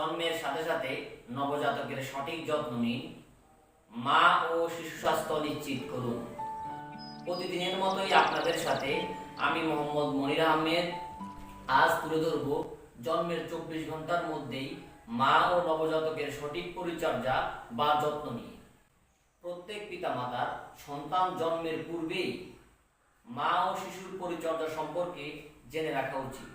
জন্মের সাথে সাথে নবজাতকের সঠিক যত্ন নিন। মা ও শিশু স্বাস্থ্য নিশ্চিত করুন। প্রতিদিনের মতোই আপনাদের সাথে আমি মোহাম্মদ মনির আহমেদ। আজ তুলে ধরব জন্মের চব্বিশ ঘণ্টার মধ্যেই মা ও নবজাতকের সঠিক পরিচর্যা বা যত্ন নিয়ে। প্রত্যেক পিতামাতার সন্তান জন্মের পূর্বেই মা ও শিশুর পরিচর্যা সম্পর্কে জেনে রাখা উচিত।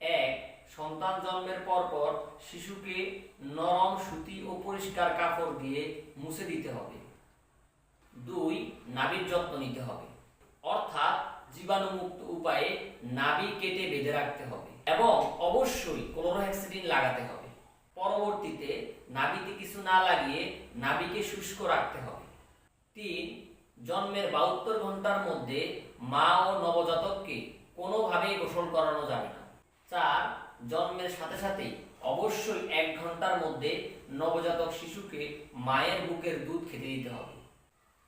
এক সন্তান জন্মের পর পর শিশুকে নরম সুতি ও পরিষ্কার কাপড় দিয়ে মুছে দিতে হবে। দুই, নাভির যত্ন নিতে হবে। অর্থাৎ জীবাণুমুক্ত উপায়ে নাভি কেটে বেঁধে রাখতে হবে এবং অবশ্যই ক্লোরোহেক্সিডিন লাগাতে হবে। পরবর্তীতে নাভিতে কিছু না লাগিয়ে নাভিকে শুষ্ক রাখতে হবে। তিন, জন্মের বাহাত্তর ঘণ্টার মধ্যে মা ও নবজাতককে কোনোভাবেই গোসল করানো যাবে না। চার জন্মের সাথে সাথে অবশ্যই এক ঘণ্টার মধ্যে নবজাতক শিশুকে মায়ের বুকের দুধ খেতে দিতে হবে।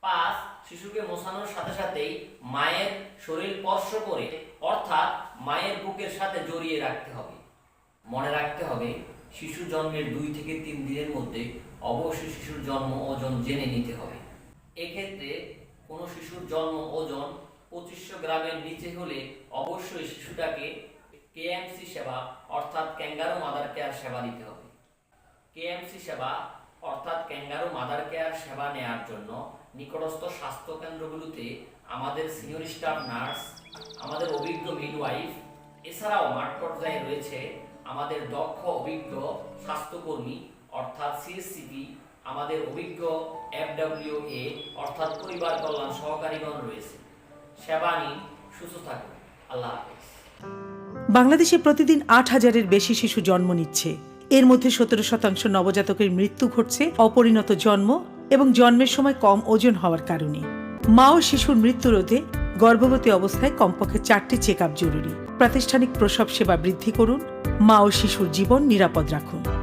পাঁচ, শিশুকে মোছানোর সাথে সাথেই মায়ের শরীর স্পর্শ করে, অর্থাৎ মায়ের বুকের সাথে জড়িয়ে রাখতে হবে। মনে রাখতে হবে, শিশু জন্মের দুই থেকে তিন দিনের মধ্যে অবশ্যই শিশুর জন্ম ওজন জেনে নিতে হবে। এক্ষেত্রে কোনো শিশুর জন্ম ওজন পঁচিশশো গ্রামের নিচে হলে অবশ্যই শিশুটাকে কেএমসি সেবা অর্থাৎ ক্যাঙ্গারো মাদার কেয়ার সেবা দিতে হবে। কেএমসি সেবা অর্থাৎ ক্যাঙ্গারো মাদার কেয়ার সেবা নেয়ার জন্য নিকটস্থ স্বাস্থ্য কেন্দ্রগুলোতে আমাদের সিনিয়র স্টাফ নার্স আমাদের অভিজ্ঞ মিডওয়াইফ এছাড়াও মাঠ পর্যায়ে রয়েছে আমাদের দক্ষ অভিজ্ঞ স্বাস্থ্যকর্মী অর্থাৎ সিএসসিপি আমাদের অভিজ্ঞ এফডাব্লিউ এ অর্থাৎ পরিবার কল্যাণ সহকারীগণ রয়েছে। সেবা নিন, সুস্থ থাকুন। আল্লাহ হাফেজ। বাংলাদেশে প্রতিদিন আট হাজারের বেশি শিশু জন্ম নিচ্ছে। এর মধ্যে সতেরো শতাংশ নবজাতকের মৃত্যু ঘটছে অপরিণত জন্ম এবং জন্মের সময় কম ওজন হওয়ার কারণে। মা ও শিশুর মৃত্যু রোধে গর্ভবতী অবস্থায় কমপক্ষে চারটি চেক জরুরি। প্রাতিষ্ঠানিক প্রসব সেবা বৃদ্ধি করুন। মা ও শিশুর জীবন নিরাপদ রাখুন।